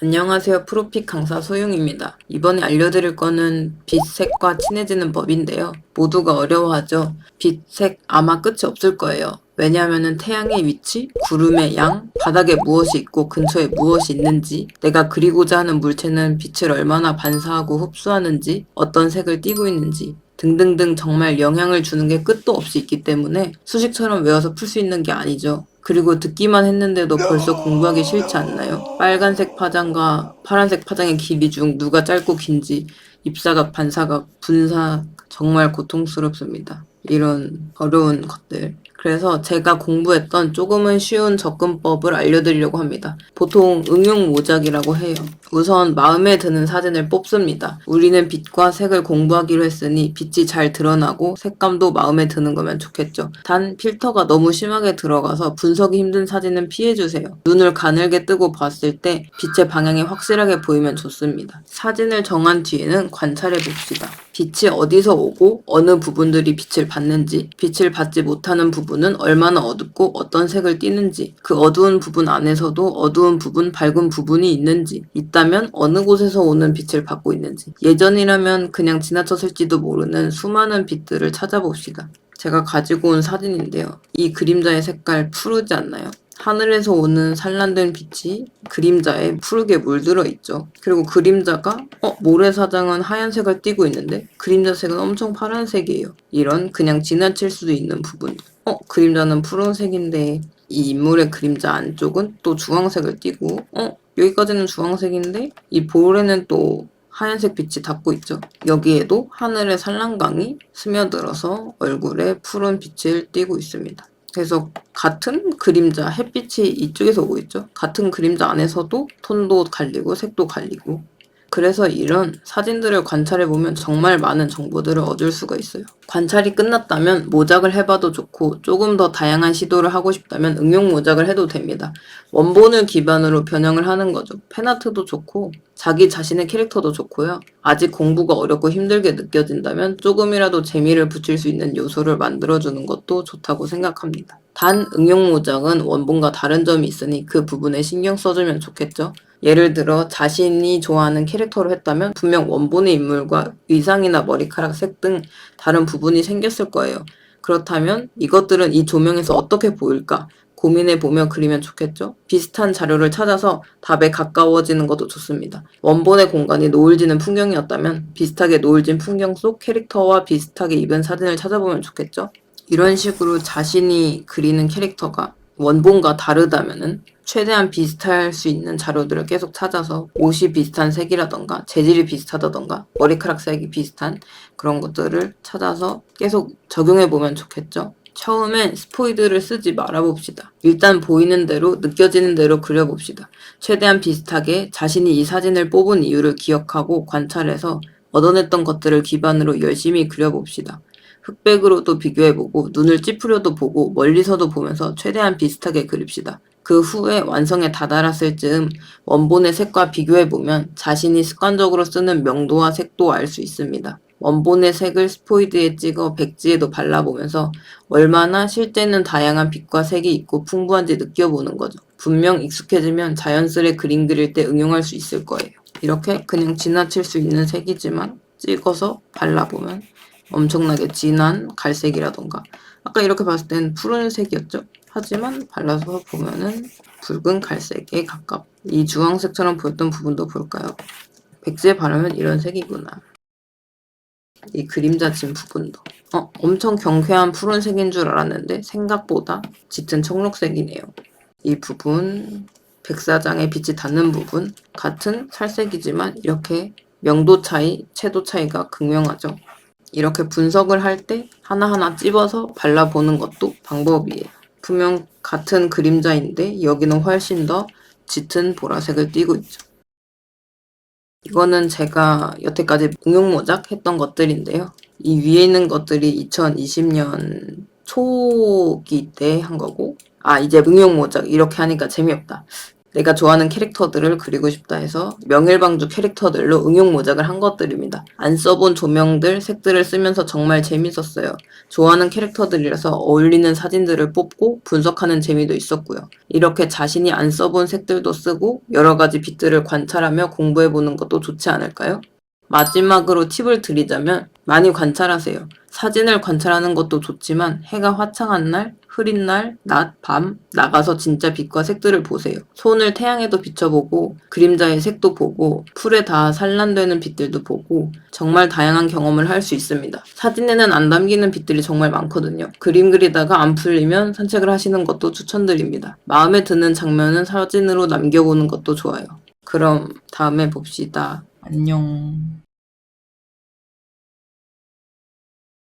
안녕하세요. 프로픽 강사 소용입니다. 이번에 알려드릴 거는 빛색과 친해지는 법인데요. 모두가 어려워하죠. 빛색 아마 끝이 없을 거예요. 왜냐하면 태양의 위치, 구름의 양, 바닥에 무엇이 있고 근처에 무엇이 있는지, 내가 그리고자 하는 물체는 빛을 얼마나 반사하고 흡수하는지, 어떤 색을 띠고 있는지, 등등등 정말 영향을 주는 게 끝도 없이 있기 때문에 수식처럼 외워서 풀 수 있는 게 아니죠. 그리고 듣기만 했는데도 벌써 공부하기 싫지 않나요? 빨간색 파장과 파란색 파장의 길이 중 누가 짧고 긴지 입사각, 반사각, 분사 정말 고통스럽습니다. 이런 어려운 것들. 그래서 제가 공부했던 조금은 쉬운 접근법을 알려드리려고 합니다. 보통 응용 모작이라고 해요. 우선 마음에 드는 사진을 뽑습니다. 우리는 빛과 색을 공부하기로 했으니 빛이 잘 드러나고 색감도 마음에 드는 거면 좋겠죠. 단 필터가 너무 심하게 들어가서 분석이 힘든 사진은 피해주세요. 눈을 가늘게 뜨고 봤을 때 빛의 방향이 확실하게 보이면 좋습니다. 사진을 정한 뒤에는 관찰해 봅시다. 빛이 어디서 오고 어느 부분들이 빛을 받는지, 빛을 받지 못하는 부분은 얼마나 어둡고 어떤 색을 띠는지, 그 어두운 부분 안에서도 어두운 부분, 밝은 부분이 있는지, 있다면 어느 곳에서 오는 빛을 받고 있는지, 예전이라면 그냥 지나쳤을지도 모르는 수많은 빛들을 찾아봅시다. 제가 가지고 온 사진인데요. 이 그림자의 색깔 푸르지 않나요? 하늘에서 오는 산란된 빛이 그림자에 푸르게 물들어 있죠. 그리고 그림자가 어 모래사장은 하얀색을 띠고 있는데 그림자 색은 엄청 파란색이에요. 이런 그냥 지나칠 수도 있는 부분. 어 그림자는 푸른색인데 이 인물의 그림자 안쪽은 또 주황색을 띠고 어 여기까지는 주황색인데 이 볼에는 또 하얀색 빛이 닿고 있죠. 여기에도 하늘의 산란광이 스며들어서 얼굴에 푸른 빛을 띠고 있습니다. 그래서 같은 그림자, 햇빛이 이쪽에서 오고 있죠. 같은 그림자 안에서도 톤도 갈리고 색도 갈리고. 그래서 이런 사진들을 관찰해보면 정말 많은 정보들을 얻을 수가 있어요. 관찰이 끝났다면 모작을 해봐도 좋고 조금 더 다양한 시도를 하고 싶다면 응용 모작을 해도 됩니다. 원본을 기반으로 변형을 하는 거죠. 팬아트도 좋고 자기 자신의 캐릭터도 좋고요. 아직 공부가 어렵고 힘들게 느껴진다면 조금이라도 재미를 붙일 수 있는 요소를 만들어주는 것도 좋다고 생각합니다. 단 응용 모작은 원본과 다른 점이 있으니 그 부분에 신경 써주면 좋겠죠. 예를 들어 자신이 좋아하는 캐릭터로 했다면 분명 원본의 인물과 의상이나 머리카락 색 등 다른 부분이 생겼을 거예요. 그렇다면 이것들은 이 조명에서 어떻게 보일까 고민해 보며 그리면 좋겠죠. 비슷한 자료를 찾아서 답에 가까워지는 것도 좋습니다. 원본의 공간이 노을지는 풍경이었다면 비슷하게 노을진 풍경 속 캐릭터와 비슷하게 입은 사진을 찾아보면 좋겠죠. 이런 식으로 자신이 그리는 캐릭터가 원본과 다르다면은 최대한 비슷할 수 있는 자료들을 계속 찾아서 옷이 비슷한 색이라던가 재질이 비슷하다던가 머리카락 색이 비슷한 그런 것들을 찾아서 계속 적용해 보면 좋겠죠. 처음엔 스포이드를 쓰지 말아봅시다. 일단 보이는 대로 느껴지는 대로 그려봅시다. 최대한 비슷하게 자신이 이 사진을 뽑은 이유를 기억하고 관찰해서 얻어냈던 것들을 기반으로 열심히 그려봅시다. 흑백으로도 비교해보고 눈을 찌푸려도 보고 멀리서도 보면서 최대한 비슷하게 그립시다. 그 후에 완성에 다다랐을 즈음 원본의 색과 비교해보면 자신이 습관적으로 쓰는 명도와 색도 알 수 있습니다. 원본의 색을 스포이드에 찍어 백지에도 발라보면서 얼마나 실제는 다양한 빛과 색이 있고 풍부한지 느껴보는 거죠. 분명 익숙해지면 자연스레 그림 그릴 때 응용할 수 있을 거예요. 이렇게 그냥 지나칠 수 있는 색이지만 찍어서 발라보면 엄청나게 진한 갈색이라던가 아까 이렇게 봤을 땐 푸른색이었죠. 하지만 발라서 보면은 붉은 갈색에 가깝. 이 주황색처럼 보였던 부분도 볼까요? 백지에 바르면 이런 색이구나. 이 그림자 진 부분도. 어, 엄청 경쾌한 푸른색인 줄 알았는데 생각보다 짙은 청록색이네요. 이 부분, 백사장에 빛이 닿는 부분, 같은 살색이지만 이렇게 명도 차이, 채도 차이가 극명하죠. 이렇게 분석을 할 때 하나하나 찝어서 발라보는 것도 방법이에요. 분명 같은 그림자인데 여기는 훨씬 더 짙은 보라색을 띠고 있죠. 이거는 제가 여태까지 응용 모작 했던 것들인데요. 이 위에 있는 것들이 2020년 초기 때 한 거고 아 이제 응용 모작 이렇게 하니까 재미없다. 내가 좋아하는 캐릭터들을 그리고 싶다 해서 명일방주 캐릭터들로 응용 모작을 한 것들입니다. 안 써본 조명들, 색들을 쓰면서 정말 재밌었어요. 좋아하는 캐릭터들이라서 어울리는 사진들을 뽑고 분석하는 재미도 있었고요. 이렇게 자신이 안 써본 색들도 쓰고 여러 가지 빛들을 관찰하며 공부해보는 것도 좋지 않을까요? 마지막으로 팁을 드리자면 많이 관찰하세요. 사진을 관찰하는 것도 좋지만 해가 화창한 날, 흐린 날, 낮, 밤 나가서 진짜 빛과 색들을 보세요. 손을 태양에도 비춰보고 그림자의 색도 보고 풀에 다 산란되는 빛들도 보고 정말 다양한 경험을 할 수 있습니다. 사진에는 안 담기는 빛들이 정말 많거든요. 그림 그리다가 안 풀리면 산책을 하시는 것도 추천드립니다. 마음에 드는 장면은 사진으로 남겨보는 것도 좋아요. 그럼 다음에 봅시다. 안녕.